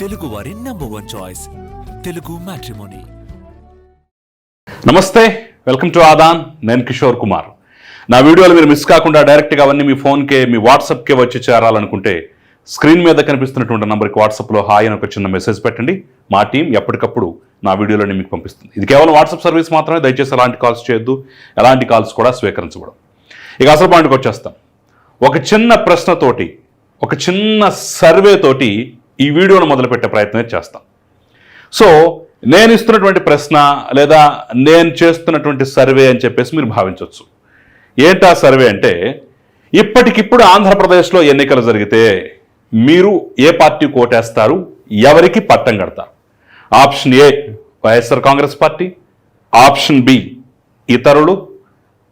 తెలుగు వారి number one choice Telugu matrimony నమస్తే welcome to Aadan నేను కిషోర్ కుమార్. నా వీడియోలు మీరు మిస్ కాకుండా డైరెక్ట్గా అవన్నీ మీ ఫోన్కే మీ వాట్సాప్కే వచ్చి చేరాలనుకుంటే స్క్రీన్ మీద కనిపిస్తున్నటువంటి నంబర్కి వాట్సాప్లో హాయ్ అని ఒక చిన్న మెసేజ్ పెట్టండి. మా టీం ఎప్పటికప్పుడు నా వీడియోలని మీకు పంపిస్తుంది. ఇది కేవలం వాట్సాప్ సర్వీస్ మాత్రమే దయచేసి ఎలాంటి కాల్స్ చేయొద్దు. ఎలాంటి కాల్స్ కూడా స్వీకరించబడం ఇక అసలు పాయింట్కి వచ్చేస్తాం. ఒక చిన్న ప్రశ్నతోటి ఒక చిన్న సర్వే తోటి ఈ వీడియోను మొదలుపెట్టే ప్రయత్నం చేస్తాం. సో నేను ఇస్తున్నటువంటి ప్రశ్న లేదా నేను చేస్తున్నటువంటి సర్వే అని చెప్పేసి మీరు భావించవచ్చు ఏంటా సర్వే అంటే ఇప్పటికిప్పుడు ఆంధ్రప్రదేశ్లో ఎన్నికలు జరిగితే మీరు ఏ పార్టీ కోటేస్తారు ఎవరికి పట్టం కడతారు? Option A YSR Congress party. Option B ఇతరులు.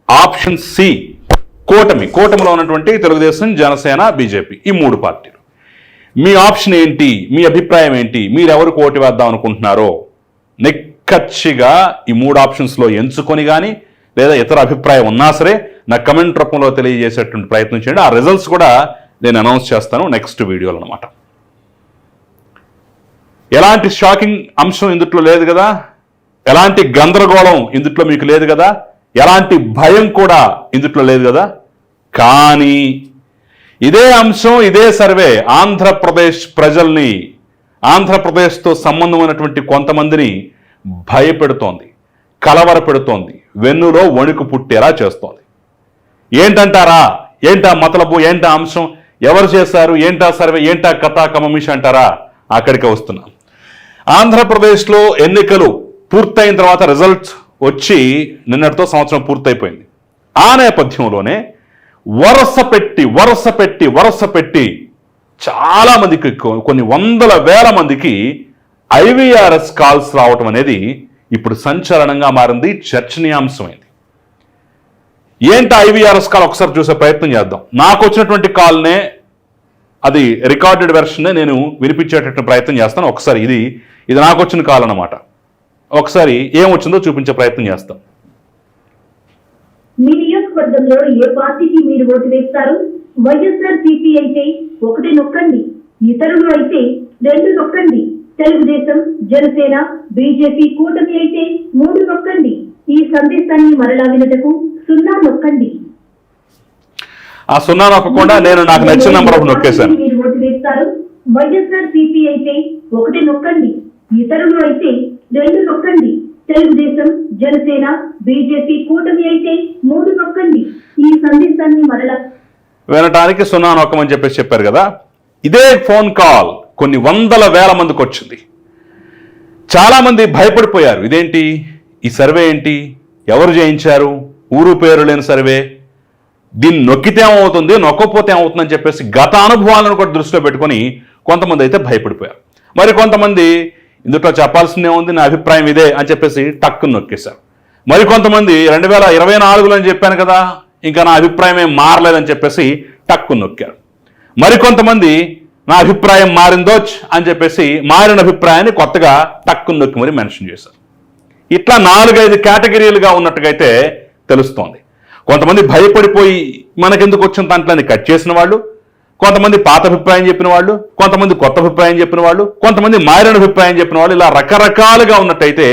ఆప్షన్ సి కూటమి. కూటమిలో ఉన్నటువంటి తెలుగుదేశం జనసేన బీజేపీ ఈ మూడు పార్టీలు. మీ ఆప్షన్ ఏంటి? మీ అభిప్రాయం ఏంటి? మీరెవరు ఓటు వేద్దాం అనుకుంటున్నారో? నిక్కచ్చిగా ఈ మూడు ఆప్షన్స్లో ఎంచుకొని కానీ లేదా ఇతర అభిప్రాయం ఉన్నా సరే నా కమెంట్ రూపంలో తెలియజేసేటువంటి ప్రయత్నం చేయండి. ఆ రిజల్ట్స్ కూడా నేను అనౌన్స్ చేస్తాను నెక్స్ట్ వీడియోలో అనమాట ఎలాంటి షాకింగ్ అంశం ఇందుట్లో లేదు కదా? ఎలాంటి గందరగోళం ఇందుట్లో మీకు లేదు కదా? ఎలాంటి భయం కూడా ఇందుట్లో లేదు కదా? కానీ ఇదే అంశం ఇదే సర్వే ఆంధ్రప్రదేశ్ ప్రజల్ని ఆంధ్రప్రదేశ్తో సంబంధం ఉన్నటువంటి కొంతమందిని భయపెడుతోంది కలవరపెడుతోంది వెన్నులో వణుకు పుట్టేలా చేస్తోంది. ఏంటంటారా? ఏంటా మతలబు ఏంటా అంశం? ఎవరు చేశారు? ఏంటా సర్వే? ఏంటా కథా కమమిష అంటారా? అక్కడికి వస్తున్నాం. ఆంధ్రప్రదేశ్లో ఎన్నికలు పూర్తయిన తర్వాత రిజల్ట్స్ వచ్చి నిన్నటితో సంవత్సరం పూర్తయిపోయింది. ఆ నేపథ్యంలోనే వరస పెట్టి వరస పెట్టి వరస పెట్టి చాలా మందికి కొన్ని వందల వేల మందికి ఐవీఆర్ఎస్ కాల్స్ రావటం అనేది ఇప్పుడు సంచలనంగా మారింది చర్చనీయాంశమైంది. ఏంటి ఐవీఆర్ఎస్ కాల్? ఒకసారి చూసే ప్రయత్నం చేద్దాం. నాకు వచ్చినటువంటి కాల్నే అది రికార్డెడ్ వెర్షన్నే నేను వినిపించేటటువంటి ప్రయత్నం చేస్తాను. ఒకసారి ఇది ఇది నాకు వచ్చిన కాల్ అన్నమాట. ఒకసారి ఏం వచ్చిందో చూపించే ప్రయత్నం చేస్తాం. నియోజకవర్గంలో ఏ పార్టీకి మీరు ఓటు వేస్తారు? వైఎస్ఆర్ సిపి అయితే ఒకటి నొక్కండి. ఇతరులు అయితే రెండు నొక్కండి. తెలుగుదేశం జనసేన బీజేపీ కూటమి అయితే మూడు నొక్కండి. ఈ సందేశాన్ని మరలా వినటకు సున్నా నొక్కండి. ఆ సున్నా నొక్కకుండా నేను నాకు నచ్చిన నంబర్ ఒకటి నొక్కేశాను. మీరు ఓటు వేస్తారు? వైఎస్ఆర్ సిపి అయితే ఒకటి నొక్కండి. ఇతరులు అయితే రెండు నొక్కండి. తెలుగుదేశం జనసేన బీజేపీ కూటమి అయితే మూడు నొక్కండి ఈ సందేశాన్ని మరల వినటానికి సున్నా నొక్కమని చెప్పేసి చెప్పారు కదా? ఇదే ఫోన్ కాల్. కొన్ని వందల వేల మందికి వచ్చింది. చాలామంది భయపడిపోయారు. ఇదేంటి? ఈ సర్వే ఏంటి? ఎవరు చేయించారు ఊరు పేరు లేని సర్వే. దీన్ని నొక్కితే ఏమవుతుంది? నొక్కకపోతే ఏమవుతుందని చెప్పేసి గత అనుభవాలను కూడా దృష్టిలో పెట్టుకొని కొంతమంది అయితే భయపడిపోయారు. మరి కొంతమంది ఇందులో చెప్పాల్సిందే ఉంది నా అభిప్రాయం ఇదే అని చెప్పేసి టక్కు నొక్కేశారు. మరి కొంతమంది రెండు వేల ఇరవై నాలుగులో అని చెప్పాను కదా ఇంకా నా అభిప్రాయం ఏం మారలేదని చెప్పేసి టక్కు నొక్కారు. మరికొంతమంది నా అభిప్రాయం మారిందోచ్ అని చెప్పేసి మారిన అభిప్రాయాన్ని కొత్తగా టక్కు నొక్కి మరి మెన్షన్ చేశారు. ఇట్లా నాలుగైదు కేటగిరీలుగా ఉన్నట్టుగైతే తెలుస్తోంది. కొంతమంది భయపడిపోయి మనకెందుకు వచ్చిన దాంట్లో కట్ చేసిన వాళ్ళు కొంతమంది పాత అభిప్రాయం చెప్పిన వాళ్ళు కొంతమంది కొత్త అభిప్రాయం చెప్పిన వాళ్ళు కొంతమంది మారిన అభిప్రాయం చెప్పిన వాళ్ళు ఇలా రకరకాలుగా ఉన్నట్టయితే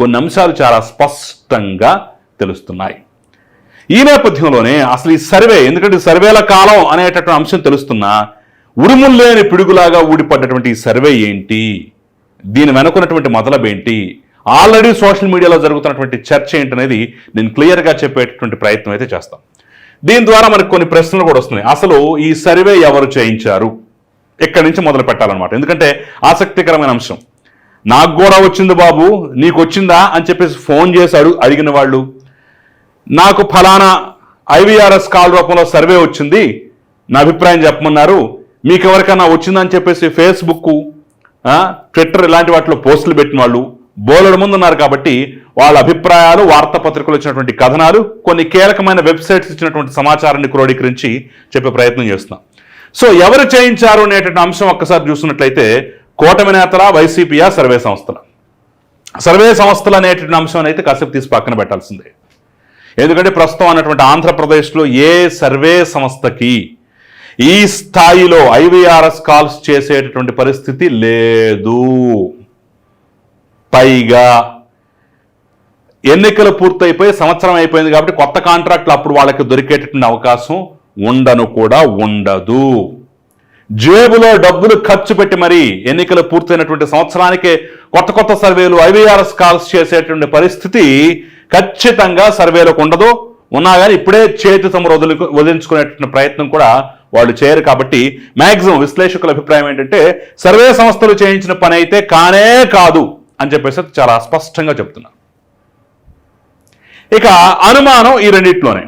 కొన్ని అంశాలు చాలా స్పష్టంగా తెలుస్తున్నాయి. ఈ నేపథ్యంలోనే అసలు ఈ సర్వే ఎందుకంటే సర్వేల కాలం అనేటటువంటి అంశం తెలుస్తున్నా ఉరుముల్లేని పిడుగులాగా ఊడిపడ్డటువంటి ఈ సర్వే ఏంటి? దీని వెనుకున్నటువంటి మొదలబేంటి ఆల్రెడీ సోషల్ మీడియాలో జరుగుతున్నటువంటి చర్చ ఏంటనేది నేను క్లియర్గా చెప్పేటటువంటి ప్రయత్నం అయితే చేస్తాను దీని ద్వారా మనకు కొన్ని ప్రశ్నలు కూడా వస్తున్నాయి. అసలు ఈ సర్వే ఎవరు చేయించారు? ఎక్కడి నుంచి మొదలు పెట్టాలన్నమాట. ఎందుకంటే ఆసక్తికరమైన అంశం. నాకు కూడా వచ్చింది బాబు నీకు వచ్చిందా అని చెప్పేసి ఫోన్ చేశాడు అడిగిన వాళ్ళు. నాకు ఫలానా ఐవీఆర్ఎస్ కాల్ రూపంలో సర్వే వచ్చింది నా అభిప్రాయం చెప్పమన్నారు. మీకు ఎవరికైనా వచ్చిందని చెప్పేసి ఫేస్బుక్ ట్విట్టర్ ఇలాంటి వాటిలో పోస్టులు పెట్టిన వాళ్ళు బోలెడు ముందు ఉన్నారు కాబట్టి వాళ్ళ అభిప్రాయాలు వార్తాపత్రికలు ఇచ్చినటువంటి కథనాలు కొన్ని కీలకమైన వెబ్సైట్స్ ఇచ్చినటువంటి సమాచారాన్ని క్రోడీకరించి చెప్పే ప్రయత్నం చేస్తున్నాం. సో ఎవరు చేయించారు అనేటువంటి అంశం ఒక్కసారి చూసినట్లయితే కూటమి నేతల వైసీపీయా సర్వే సంస్థల. సర్వే సంస్థలు అనేటువంటి అంశం అయితే కాసేపు తీసి పక్కన పెట్టాల్సిందే. ఎందుకంటే ప్రస్తుతం అన్నటువంటి ఆంధ్రప్రదేశ్లో ఏ సర్వే సంస్థకి ఈ స్థాయిలో ఐవీఆర్ఎస్ కాల్స్ చేసేటటువంటి పరిస్థితి లేదు. పైగా ఎన్నికలు పూర్తయిపోయి సంవత్సరం అయిపోయింది కాబట్టి కొత్త కాంట్రాక్ట్లు అప్పుడు వాళ్ళకి దొరికేటటువంటి అవకాశం ఉండను కూడా ఉండదు. జేబులో డబ్బులు ఖర్చు పెట్టి మరి ఎన్నికలు పూర్తయినటువంటి సంవత్సరానికే కొత్త కొత్త సర్వేలు ఐవీఆర్ఎస్ కాల్స్ చేసేటువంటి పరిస్థితి ఖచ్చితంగా సర్వేలకు ఉండదు. ఉన్నా కానీ ఇప్పుడే చేతి తమరు వదిలి వదిలించుకునేటువంటి ప్రయత్నం కూడా వాళ్ళు చేయరు కాబట్టి మ్యాక్సిమం విశ్లేషకుల అభిప్రాయం ఏంటంటే సర్వే సంస్థలు చేయించిన పని అయితే కానే కాదు. అని చెప్పేసి చాలా స్పష్టంగా చెప్తున్నారు. ఇక అనుమానం ఈ రెండిట్లోనే.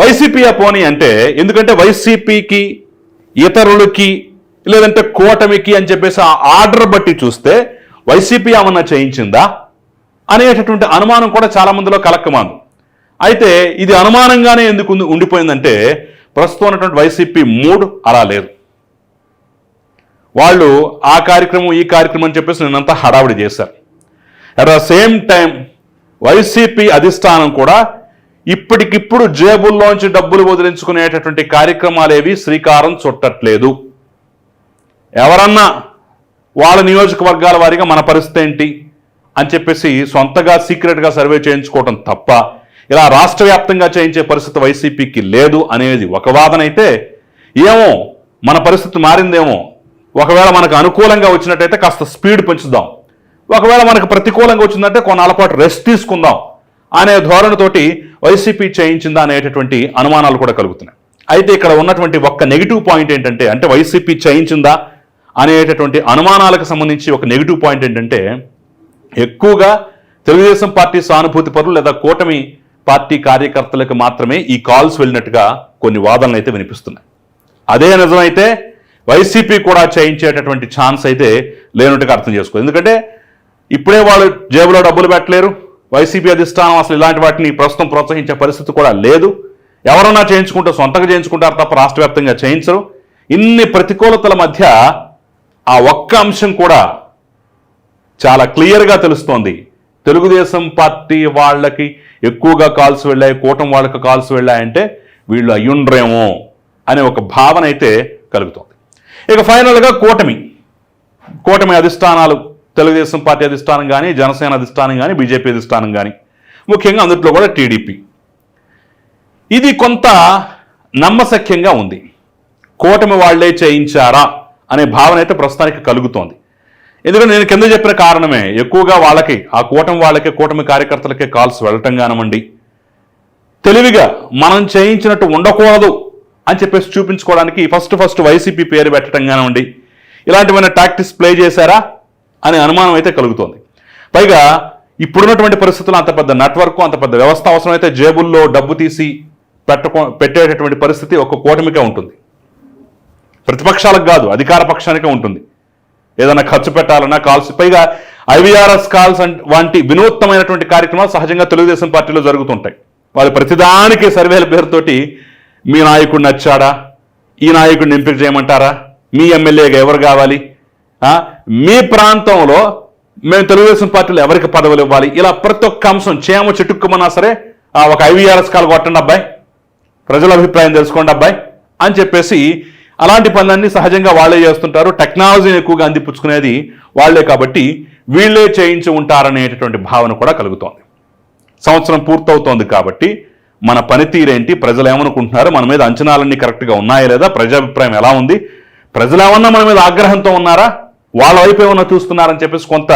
వైసీపీ పోనీ అంటే ఎందుకంటే వైసీపీకి ఇతరులకి లేదంటే కూటమికి అని చెప్పేసి ఆ ఆర్డర్ బట్టి చూస్తే వైసీపీ ఏమన్నా చేయించిందా అనేటటువంటి అనుమానం కూడా చాలా మందిలో కలక్కమాను అయితే ఇది అనుమానంగానే ఎందుకు ఉండిపోయిందంటే ప్రస్తుతం ఉన్నటువంటి వైసీపీ మూడు అలా లేదు. వాళ్ళు ఆ కార్యక్రమం ఈ కార్యక్రమం అని చెప్పేసి నిన్నంతా హడావిడి చేశారు. At the same time YCP అధిష్టానం కూడా ఇప్పటికిప్పుడు జేబుల్లోంచి డబ్బులు వదిలించుకునేటటువంటి కార్యక్రమాలేవి శ్రీకారం చుట్టట్లేదు. ఎవరన్నా వాళ్ళ నియోజకవర్గాల వారిగా మన పరిస్థితి ఏంటి అని చెప్పేసి సొంతగా సీక్రెట్గా సర్వే చేయించుకోవటం తప్ప ఇలా రాష్ట్ర వ్యాప్తంగా చేయించే పరిస్థితి వైసీపీకి లేదు అనేది ఒక వాదన అయితే ఏమో మన పరిస్థితి మారిందేమో ఒకవేళ మనకు అనుకూలంగా వచ్చినట్టయితే కాస్త స్పీడ్ పెంచుదాం. ఒకవేళ మనకు ప్రతికూలంగా వచ్చిందంటే కొన్నాళ్ళ పాటు రెస్ట్ తీసుకుందాం అనే ధోరణితోటి వైసీపీ చేయించిందా అనేటటువంటి అనుమానాలు కూడా కలుగుతున్నాయి. అయితే ఇక్కడ ఉన్నటువంటి ఒక్క నెగిటివ్ పాయింట్ ఏంటంటే అంటే వైసీపీ చేయించిందా అనేటటువంటి అనుమానాలకు సంబంధించి ఒక నెగిటివ్ పాయింట్ ఏంటంటే ఎక్కువగా తెలుగుదేశం పార్టీ సానుభూతి పరులు లేదా కూటమి పార్టీ కార్యకర్తలకు మాత్రమే ఈ కాల్స్ వెళ్ళినట్టుగా కొన్ని వాదనలు అయితే వినిపిస్తున్నాయి. అదే నిజమైతే వైసీపీ కూడా చేయించేటటువంటి ఛాన్స్ అయితే లేనట్టుగా అర్థం చేసుకో ఎందుకంటే ఇప్పుడే వాళ్ళు జేబులో డబ్బులు పెట్టలేరు. వైసీపీ అధిష్టానం అసలు ఇలాంటి వాటిని ప్రస్తుతం ప్రోత్సహించే పరిస్థితి కూడా లేదు. ఎవరన్నా చేయించుకుంటే సొంతగా చేయించుకుంటారు తప్ప రాష్ట్ర వ్యాప్తంగా చేయించరు. ఇన్ని ప్రతికూలతల మధ్య ఆ ఒక్క అంశం కూడా చాలా క్లియర్గా తెలుస్తోంది. తెలుగుదేశం పార్టీ వాళ్ళకి ఎక్కువగా కాల్స్ వెళ్ళాయి కూటమి వాళ్ళకి కాల్స్ వెళ్ళాయంటే వీళ్ళు అయ్యుండ్రేమో అనే ఒక భావన అయితే కలుగుతోంది. ఇక ఫైనల్గా కూటమి. కూటమి అధిష్టానాలు తెలుగుదేశం పార్టీ అధిష్టానం కానీ జనసేన అధిష్టానం కానీ బీజేపీ అధిష్టానం కానీ ముఖ్యంగా అందుట్లో కూడా టీడీపీ. ఇది కొంత నమ్మశక్యంగా ఉంది. కూటమి వాళ్ళే చేయించారా అనే భావన అయితే ప్రస్తుతానికి కలుగుతోంది. ఎందుకంటే నేను కింద చెప్పిన కారణమే ఎక్కువగా వాళ్ళకి ఆ కూటమి వాళ్ళకి కూటమి కార్యకర్తలకే కాల్స్ వెళ్ళటం కానివ్వండి. తెలివిగా మనం చేయించినట్టు ఉండకూడదు. అని చెప్పేసి చూపించుకోవడానికి ఫస్ట్ ఫస్ట్ వైసీపీ పేరు పెట్టడం కానివ్వండి ఇలాంటివైనా టాక్టిక్స్ ప్లే చేశారా అనే అనుమానం అయితే కలుగుతోంది. పైగా ఇప్పుడున్నటువంటి పరిస్థితుల్లో అంత పెద్ద నెట్వర్క్ అంత పెద్ద వ్యవస్థ అవసరమైతే జేబుల్లో డబ్బు తీసి పెట్టుకో పెట్టేటటువంటి పరిస్థితి ఒక కూటమికే ఉంటుంది. ప్రతిపక్షాలకు కాదు అధికార పక్షానికే ఉంటుంది. ఏదైనా ఖర్చు పెట్టాలన్నా కాల్స్ పైగా ఐవీఆర్ఎస్ కాల్స్ వంటి వినూత్నమైనటువంటి కార్యక్రమాలు సహజంగా తెలుగుదేశం పార్టీలో జరుగుతుంటాయి. వాళ్ళు ప్రతిదానికి సర్వేల పేరుతోటి మీ నాయకుడు నచ్చాడా? ఈ నాయకుడిని ఎంపిక చేయమంటారా? మీ ఎమ్మెల్యేగా ఎవరు కావాలి? మీ ప్రాంతంలో మేము తెలుగుదేశం పార్టీలో ఎవరికి పదవులు ఇవ్వాలి? ఇలా ప్రతి ఒక్క అంశం చేమ చెట్టుక్కుమన్నా సరే ఒక ఐవీఆర్ఎస్ కాల్ కొట్టండి అబ్బాయి. ప్రజల అభిప్రాయం తెలుసుకోండి అబ్బాయి అని చెప్పేసి అలాంటి పనులన్నీ సహజంగా వాళ్ళే చేస్తుంటారు. టెక్నాలజీని ఎక్కువగా అందిపుచ్చుకునేది వాళ్ళే కాబట్టి వీళ్ళే చేయించి ఉంటారనేటటువంటి భావన కూడా కలుగుతోంది. సంవత్సరం పూర్తవుతోంది కాబట్టి మన పనితీరేంటి ప్రజలు ఏమనుకుంటున్నారు మన మీద అంచనాలన్నీ కరెక్ట్గా ఉన్నాయా లేదా? ప్రజాభిప్రాయం ఎలా ఉంది? ప్రజలు ఏమన్నా మన మీద ఆగ్రహంతో ఉన్నారా? వాళ్ళ వైపు ఏమన్నా చూస్తున్నారని చెప్పేసి కొంత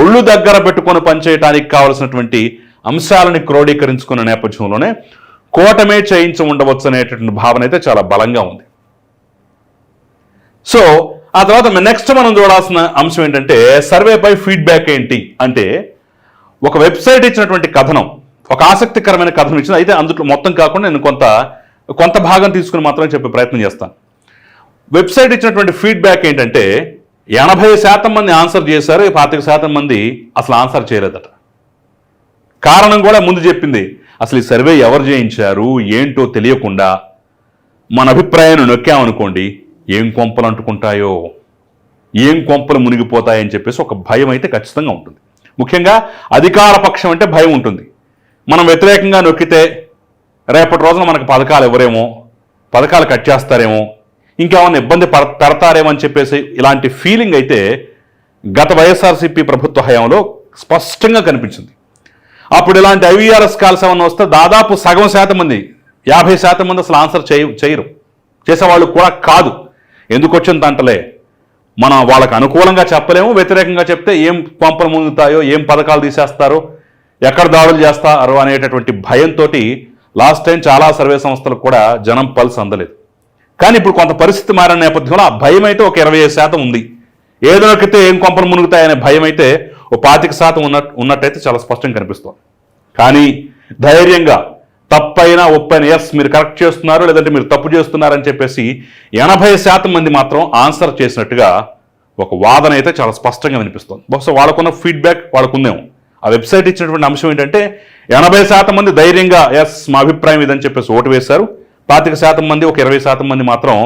ఒళ్ళు దగ్గర పెట్టుకొని పనిచేయడానికి కావలసినటువంటి అంశాలని క్రోడీకరించుకున్న నేపథ్యంలోనే కోటమే చేయించి ఉండవచ్చు అనేటటువంటి భావన అయితే చాలా బలంగా ఉంది. సో ఆ తర్వాత నెక్స్ట్ మనం చూడాల్సిన అంశం ఏంటంటే సర్వేపై ఫీడ్బ్యాక్ ఏంటి? అంటే ఒక వెబ్సైట్ ఇచ్చినటువంటి కథనం. ఒక ఆసక్తికరమైన కథను ఇచ్చింది. అయితే అందులో మొత్తం కాకుండా నేను కొంత కొంత భాగం తీసుకుని మాత్రమే చెప్పే ప్రయత్నం చేస్తాను. వెబ్సైట్ ఇచ్చినటువంటి ఫీడ్బ్యాక్ ఏంటంటే ఎనభై శాతం మంది ఆన్సర్ చేశారు పాతిక శాతం మంది అసలు ఆన్సర్ చేయలేదట. కారణం కూడా ముందు చెప్పింది అసలు ఈ సర్వే ఎవరు చేయించారు ఏంటో తెలియకుండా మన అభిప్రాయాన్ని నొక్కామనుకోండి ఏం కొంపలు అంటుకుంటాయో ఏం కొంపలు మునిగిపోతాయని చెప్పేసి ఒక భయం అయితే ఖచ్చితంగా ఉంటుంది. ముఖ్యంగా అధికార పక్షం అంటే భయం ఉంటుంది. మనం వ్యతిరేకంగా నొక్కితే రేపటి రోజున మనకు పథకాలు ఇవ్వరేమో పథకాలు కట్ చేస్తారేమో ఇంకేమన్నా ఇబ్బంది పడ పెడతారేమో అని చెప్పేసి ఇలాంటి ఫీలింగ్ అయితే గత వైఎస్ఆర్సీపీ ప్రభుత్వ హయాంలో స్పష్టంగా కనిపించింది. అప్పుడు ఇలాంటి ఐవీఆర్ఎస్ కాల్స్ ఏమన్నా వస్తే దాదాపు సగం శాతం మంది యాభై శాతం మంది అసలు ఆన్సర్ చేయ చేయరు. చేసేవాళ్ళు కూడా కాదు. ఎందుకు వచ్చింది అంటలే మనం వాళ్ళకు అనుకూలంగా చెప్పలేము వ్యతిరేకంగా చెప్తే ఏం పంపలు ముందుతాయో ఏం పథకాలు తీసేస్తారో ఎక్కడ దాడులు చేస్తారు అనేటటువంటి భయంతో లాస్ట్ టైం చాలా సర్వే సంస్థలకు కూడా జనం పల్స్ అందలేదు. కానీ ఇప్పుడు కొంత పరిస్థితి మారిన నేపథ్యంలో ఆ భయం అయితే ఒక ఇరవై శాతం ఉంది. ఏదో ఏం కొంపలు మునుగుతాయనే భయం అయితే ఓ పాతిక శాతం ఉన్న ఉన్నట్టయితే చాలా స్పష్టంగా కనిపిస్తుంది. కానీ ధైర్యంగా తప్పైనా ఒప్పైన ఎస్ మీరు కరెక్ట్ చేస్తున్నారు లేదంటే మీరు తప్పు చేస్తున్నారని చెప్పేసి ఎనభై శాతం మంది మాత్రం ఆన్సర్ చేసినట్టుగా ఒక వాదన అయితే చాలా స్పష్టంగా వినిపిస్తుంది. బహుశా వాళ్ళకున్న ఫీడ్బ్యాక్ వాళ్ళకుందేమో. ఆ వెబ్సైట్ ఇచ్చినటువంటి అంశం ఏంటంటే ఎనభై శాతం మంది ధైర్యంగా ఎస్ మా అభిప్రాయం ఇదని చెప్పేసి ఓటు వేశారు. పాతిక శాతం మంది ఒక ఇరవై శాతం మంది మాత్రం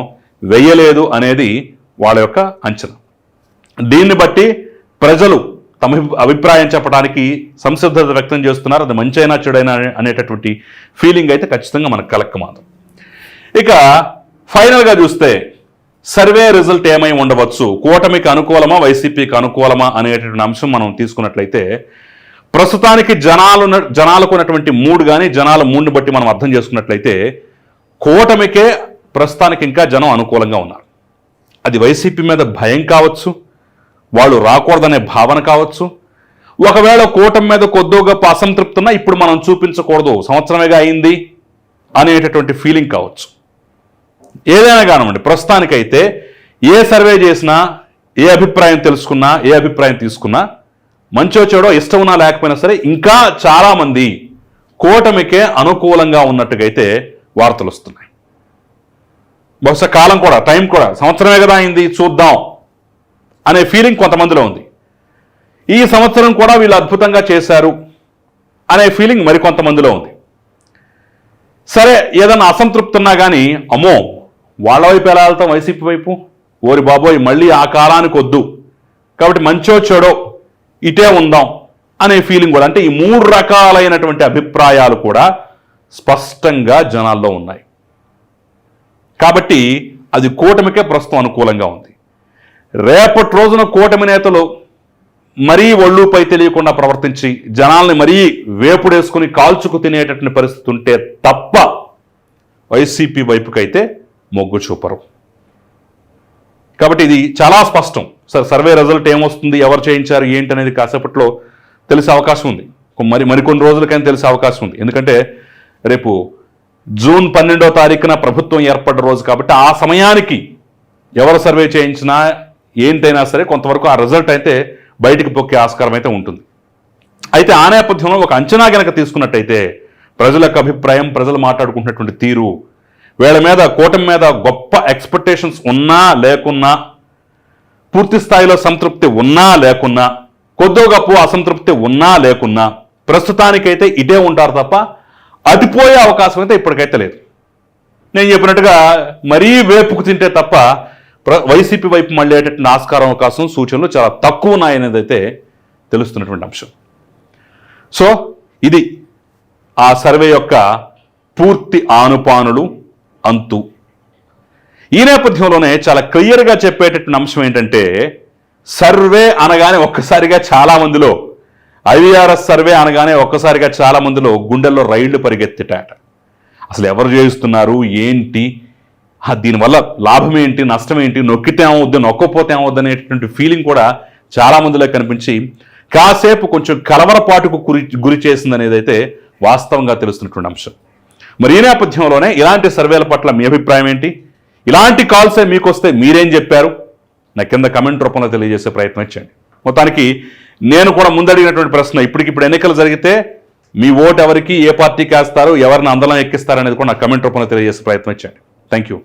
వెయ్యలేదు అనేది వాళ్ళ యొక్క అంచనా. దీన్ని బట్టి ప్రజలు తమ అభిప్రాయం చెప్పడానికి సంసిద్ధత వ్యక్తం చేస్తున్నారు. అది మంచైనా చెడైనా అనేటటువంటి ఫీలింగ్ అయితే ఖచ్చితంగా మనకు కలక్కమాదం ఇక ఫైనల్గా చూస్తే సర్వే రిజల్ట్ ఏమై ఉండవచ్చు? కూటమికి అనుకూలమా? వైసీపీకి అనుకూలమా? అనేటటువంటి అంశం మనం తీసుకున్నట్లయితే ప్రస్తుతానికి జనాలు జనాలకు ఉన్నటువంటి మూడు కానీ జనాల మూడుని బట్టి మనం అర్థం చేసుకున్నట్లయితే కూటమికే ప్రస్తుతానికి ఇంకా జనం అనుకూలంగా ఉన్నారు. అది వైసీపీ మీద భయం కావచ్చు వాళ్ళు రాకూడదనే భావన కావచ్చు. ఒకవేళ కూటమి మీద కొద్దిగా అసంతృప్తున్నా అసంతృప్తి ఇప్పుడు మనం చూపించకూడదు సంవత్సరమేగా అయింది అనేటటువంటి ఫీలింగ్ కావచ్చు. ఏదైనా కానివ్వండి ప్రస్తుతానికైతే ఏ సర్వే చేసినా ఏ అభిప్రాయం తెలుసుకున్నా ఏ అభిప్రాయం తీసుకున్నా మంచో చెడో ఇష్టం ఉన్నా లేకపోయినా సరే ఇంకా చాలామంది కూటమికే అనుకూలంగా ఉన్నట్టుగా అయితే వార్తలు వస్తున్నాయి. బహుశా కాలం కూడా టైం కూడా సంవత్సరమే కదా అయింది చూద్దాం అనే ఫీలింగ్ కొంతమందిలో ఉంది. ఈ సంవత్సరం కూడా వీళ్ళు అద్భుతంగా చేశారు అనే ఫీలింగ్ మరికొంతమందిలో ఉంది. సరే ఏదన్నా అసంతృప్తి ఉన్నా కానీ అమ్మో వాళ్ళ వైపు ఎలా వెళ్తాం వైసీపీ వైపు? ఓరి బాబోయ్ మళ్ళీ ఆ కాలానికి వద్దు కాబట్టి మంచో చెడో ఇటే ఉందాం అనే ఫీలింగ్ కూడా. అంటే ఈ మూడు రకాలైనటువంటి అభిప్రాయాలు కూడా స్పష్టంగా జనాల్లో ఉన్నాయి. కాబట్టి అది కూటమికే ప్రస్తుతం అనుకూలంగా ఉంది. రేపటి రోజున కూటమి నేతలు మరీ ఒళ్ళుపై తెలియకుండా ప్రవర్తించి జనాల్ని మరీ వేపుడేసుకుని కాల్చుకు తినేటటువంటి పరిస్థితి ఉంటే తప్ప వైసీపీ వైపుకైతే మొగ్గు చూపరు. కాబట్టి ఇది చాలా స్పష్టం. సార్ సర్వే రిజల్ట్ ఏమొస్తుంది? ఎవరు చేయించారు? ఏంటి అనేది కాసేపట్లో తెలిసే అవకాశం ఉంది. మరి మరికొన్ని రోజులకైనా తెలిసే అవకాశం ఉంది. ఎందుకంటే రేపు జూన్ పన్నెండో తారీఖున ప్రభుత్వం ఏర్పడ్డ రోజు కాబట్టి ఆ సమయానికి ఎవరు సర్వే చేయించినా ఏంటైనా సరే కొంతవరకు ఆ రిజల్ట్ అయితే బయటికి పొక్కే ఆస్కారం అయితే ఉంటుంది. అయితే ఆ నేపథ్యంలో ఒక అంచనా గనక తీసుకున్నట్టయితే ప్రజల యొక్క అభిప్రాయం ప్రజలు మాట్లాడుకుంటున్నటువంటి తీరు వీళ్ళ మీద కూటమి మీద గొప్ప ఎక్స్పెక్టేషన్స్ ఉన్నా లేకున్నా పూర్తి స్థాయిలో సంతృప్తి ఉన్నా లేకున్నా కొద్దో గొప్ప అసంతృప్తి ఉన్నా లేకున్నా ప్రస్తుతానికైతే ఇదే ఉంటారు తప్ప అతిపోయే అవకాశం అయితే ఇప్పటికైతే లేదు. నేను చెప్పినట్టుగా మరీ వేపుకు తింటే తప్ప వైసీపీ వైపు మళ్ళేటటువంటి ఆస్కారం అవకాశం సూచనలు చాలా తక్కువ ఉన్నాయనేది అయితే తెలుస్తున్నటువంటి అంశం. సో ఇది ఆ సర్వే యొక్క పూర్తి ఆనుపానులు అంతు ఈ నేపథ్యంలోనే చాలా క్లియర్గా చెప్పేటటువంటి అంశం ఏంటంటే సర్వే అనగానే ఒక్కసారిగా చాలా మందిలో ఐవీఆర్ఎస్ సర్వే అనగానే ఒక్కసారిగా చాలా మందిలో గుండెల్లో రైళ్ళు పరిగెత్తిటాట అసలు ఎవరు చేయిస్తున్నారు? ఏంటి? దీనివల్ల లాభం ఏంటి? నష్టం ఏంటి? నొక్కితే ఏమవుద్ది? నొక్కపోతే ఏమవుద్ది అనేటటువంటి ఫీలింగ్ కూడా చాలా మందిలో కనిపించి కాసేపు కొంచెం కలవరపాటుకు గురి గురి చేసింది అనేది అయితే వాస్తవంగా తెలుస్తున్నటువంటి అంశం. మరి ఈ నేపథ్యంలోనే ఇలాంటి సర్వేల పట్ల మీ అభిప్రాయం ఏంటి? ఇలాంటి కాల్సే మీకు వస్తే మీరేం చెప్పారు? నా కింద కమెంట్ రూపంలో తెలియజేసే ప్రయత్నం చేయండి. మొత్తానికి నేను కూడా ముందడిగినటువంటి ప్రశ్న ఇప్పటికిప్పుడు ఎన్నికలు జరిగితే మీ ఓటు ఎవరికి ఏ పార్టీకి వేస్తారు ఎవరిని అందలం ఎక్కిస్తారు అనేది కూడా నా కమెంట్ రూపంలో తెలియజేసే ప్రయత్నం చేయండి. Thank you